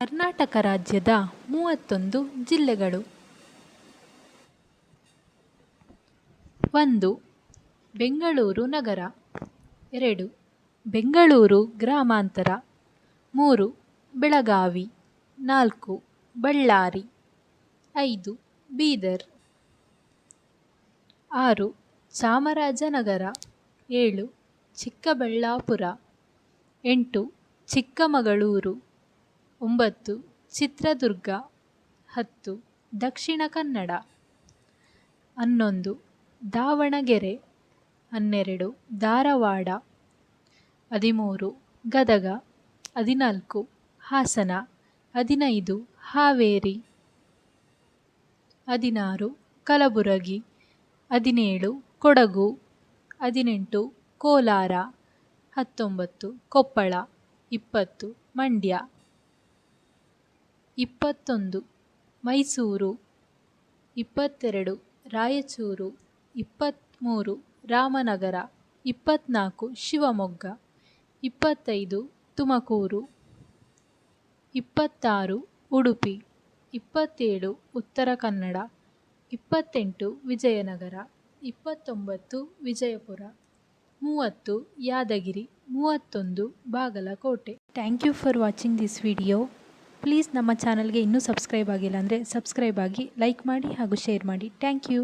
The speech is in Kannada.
ಕರ್ನಾಟಕ ರಾಜ್ಯದ ಮೂವತ್ತೊಂದು ಜಿಲ್ಲೆಗಳು. ಒಂದು, ಬೆಂಗಳೂರು ನಗರ. ಎರಡು, ಬೆಂಗಳೂರು ಗ್ರಾಮಾಂತರ. ಮೂರು, ಬೆಳಗಾವಿ. ನಾಲ್ಕು, ಬಳ್ಳಾರಿ. ಐದು, ಬೀದರ್. ಆರು, ಚಾಮರಾಜನಗರ. ಏಳು, ಚಿಕ್ಕಬಳ್ಳಾಪುರ. ಎಂಟು, ಚಿಕ್ಕಮಗಳೂರು. ಒಂಬತ್ತು, ಚಿತ್ರದುರ್ಗ ಹತ್ತು, ದಕ್ಷಿಣ ಕನ್ನಡ ಹನ್ನೊಂದು, ದಾವಣಗೆರೆ ಹನ್ನೆರಡು, ಧಾರವಾಡ ಹದಿಮೂರು, ಗದಗ ಹದಿನಾಲ್ಕು, ಹಾಸನ ಹದಿನೈದು, ಹಾವೇರಿ ಹದಿನಾರು, ಕಲಬುರಗಿ ಹದಿನೇಳು, ಕೊಡಗು ಹದಿನೆಂಟು, ಕೋಲಾರ ಹತ್ತೊಂಬತ್ತು, ಕೊಪ್ಪಳ ಇಪ್ಪತ್ತು, ಮಂಡ್ಯ ಇಪ್ಪತ್ತೊಂದು, ಮೈಸೂರು. ಇಪ್ಪತ್ತೆರಡು, ರಾಯಚೂರು. ಇಪ್ಪತ್ತ್ಮೂರು ರಾಮನಗರ. ಇಪ್ಪತ್ತ್ನಾಲ್ಕು ಶಿವಮೊಗ್ಗ. ಇಪ್ಪತ್ತೈದು, ತುಮಕೂರು. ಇಪ್ಪತ್ತಾರು, ಉಡುಪಿ. ಇಪ್ಪತ್ತೇಳು, ಉತ್ತರ ಕನ್ನಡ. ಇಪ್ಪತ್ತೆಂಟು, ವಿಜಯನಗರ. ಇಪ್ಪತ್ತೊಂಬತ್ತು, ವಿಜಯಪುರ. ಮೂವತ್ತು, ಯಾದಗಿರಿ. ಮೂವತ್ತೊಂದು, Bagalkot. Thank you for watching this video please ನಮ್ಮ ಚಾನಲ್ಗೆ ಇನ್ನೂ ಸಬ್ಸ್ಕ್ರೈಬ್ ಆಗಿಲ್ಲ ಅಂದರೆ ಸಬ್ಸ್ಕ್ರೈಬ್ ಆಗಿ ಲೈಕ್ ಮಾಡಿ ಹಾಗೂ ಶೇರ್ ಮಾಡಿ. Thank you